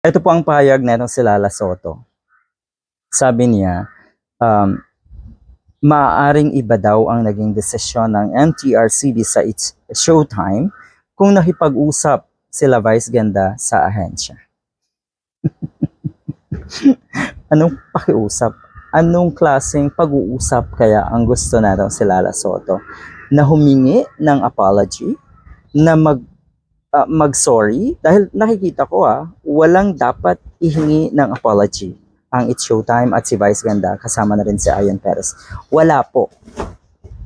Ito po ang pahayag na itong si Lala Soto. Sabi niya, um, maaaring iba daw ang naging desisyon ng MTRCB sa its showtime kung nakipag-usap sila Vice Ganda sa ahensya. Anong pakiusap? Anong klaseng pag-uusap kaya ang gusto na daw si Lala Soto? Na humingi ng apology? Na mag ah, mag-sorry? Dahil nakikita ko ah, walang dapat ihingi ng apology ang It's Showtime at si Vice Ganda kasama na rin si Ayon Perez. Wala po.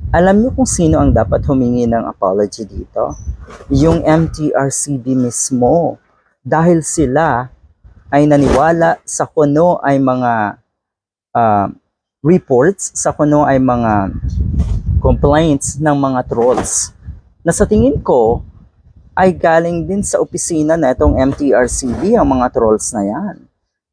Alam niyo kung sino ang dapat humingi ng apology dito? Yung MTRCB mismo. Dahil sila ay naniwala sa kuno ay mga ah, reports, sa kuno ay mga complaints ng mga trolls. Na sa tingin ko, ay galing din sa opisina na itong MTRCB ang mga trolls na yan.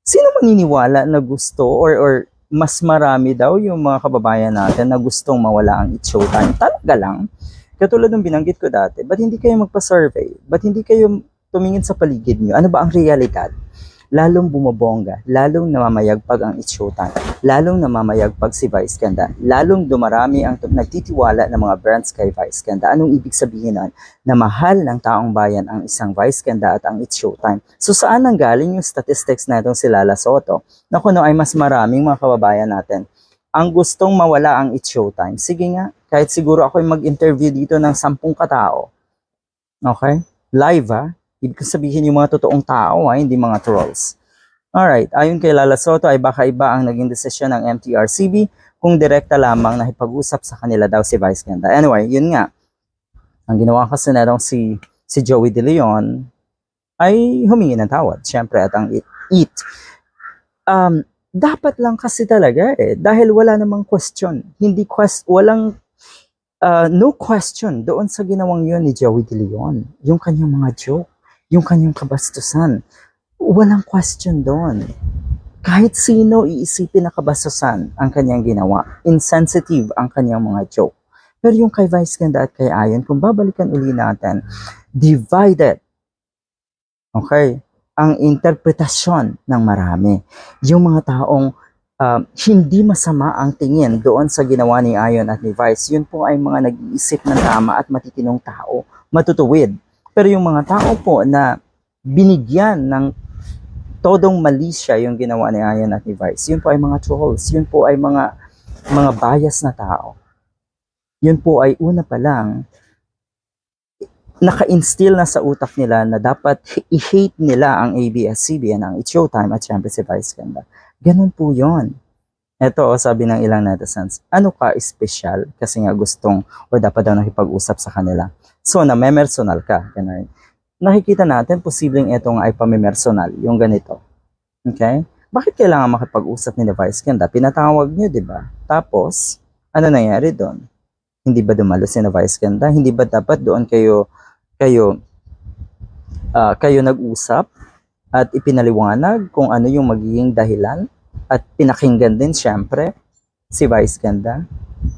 Sino maniniwala na gusto or, or mas marami daw yung mga kababayan natin na gustong mawala ang It's Showtime? Talaga lang. Katulad ng binanggit ko dati, ba't hindi kayo magpa-survey? Ba't hindi kayo tumingin sa paligid nyo? Ano ba ang realidad? Lalong bumabongga, lalong namamayagpag ang It's Showtime, lalong namamayagpag si Vice Ganda, lalong dumarami ang nagtitiwala ng mga brands kay Vice Ganda. Anong ibig sabihin nun? Na mahal ng taong bayan ang isang Vice Ganda at ang It's Showtime. So saan nang galing yung statistics na itong si Lala Soto? Na kuno ay mas maraming mga kababayan natin ang gustong mawala ang It's Showtime. Sige nga, kahit siguro ako mag-interview dito ng sampung katao. Okay? Live ah. Ibig sabihin yung mga totoong tao ah, hindi mga trolls. Alright, ayon kay Lala Soto ay baka iba ang naging desisyon ng MTRCB kung direkta lamang na ipag-usap sa kanila daw si Vice Ganda. Anyway, yun nga. Ang ginawa kasi na si, si Joey De Leon ay humingi ng tawad. Siyempre, at ang it, it. Um, dapat lang kasi talaga eh. Dahil wala namang question. Hindi quest, walang uh, no question doon sa ginawang yun ni Joey De Leon. Yung kanyang mga joke, yung kanyang kabastusan. Walang question doon. Kahit sino iisipin na kabastusan ang kanyang ginawa. Insensitive ang kanyang mga joke. Pero yung kay Vice Ganda at kay Ayon, kung babalikan uli natin, divided. Okay? Ang interpretasyon ng marami. Yung mga taong um, hindi masama ang tingin doon sa ginawa ni Ayon at ni Vice, yun po ay mga nag-iisip ng tama at matitinong tao, matutuwid. Pero yung mga tao po na binigyan ng todong mali siya yung ginawa ni Ayon at ni Vice, yun po ay mga trolls, yun po ay mga mga bias na tao. Yun po ay una pa lang naka-instill na sa utak nila na dapat i-hate nila ang ABS-CBN, ang It's Showtime at syempre si Vice Ganda. Ganun po yon. Ito, oh, sabi ng ilang netizens, ano ka special kasi nga gustong o dapat daw nakipag-usap sa kanila. So, na memersonal ka. Ganun. Nakikita natin, posibleng ito nga ay pamimersonal, yung ganito. Okay? Bakit kailangan makipag-usap ni Vice Ganda? Pinatawag niyo, di ba? Tapos, ano nangyari doon? Hindi ba dumalo si Vice Ganda? Hindi ba dapat doon kayo kayo ah, kayo nag-usap at ipinaliwanag kung ano yung magiging dahilan at pinakinggan din syempre si Vice Ganda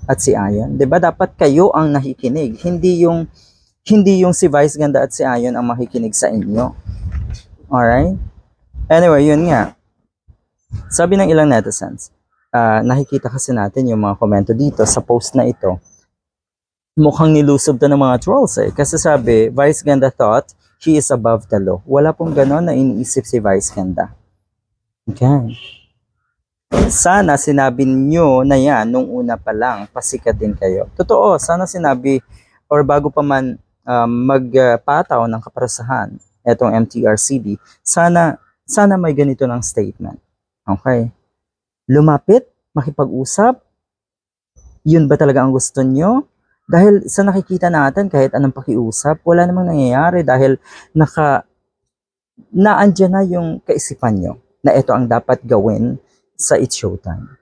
at si Ayon. 'Di ba dapat kayo ang nakikinig, hindi yung hindi yung si Vice Ganda at si Ayon ang makikinig sa inyo. Alright? Anyway, yun nga. Sabi ng ilang netizens, ah, nakikita kasi natin yung mga komento dito sa post na ito mukhang nilusob to ng mga trolls eh. Kasi sabi, Vice Ganda thought he is above the law. Wala pong ganon na iniisip si Vice Ganda. Okay. Sana sinabi nyo na yan nung una pa lang, pasikat din kayo. Totoo, sana sinabi or bago pa man um, magpataw ng kaparasahan etong MTRCB, sana sana may ganito ng statement. Okay? Lumapit, makipag-usap, yun ba talaga ang gusto nyo? Dahil sa nakikita natin, kahit anong pakiusap, wala namang nangyayari dahil naka, naandyan na yung kaisipan nyo na ito ang dapat gawin sa It's Showtime.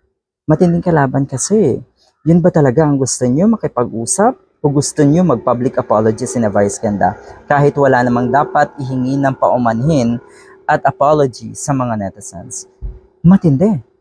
Matinding kalaban kasi. Yun ba talaga ang gusto nyo makipag-usap? O gusto nyo mag-public apology si Vice Ganda kahit wala namang dapat ihingi ng paumanhin at apology sa mga netizens? Matindi.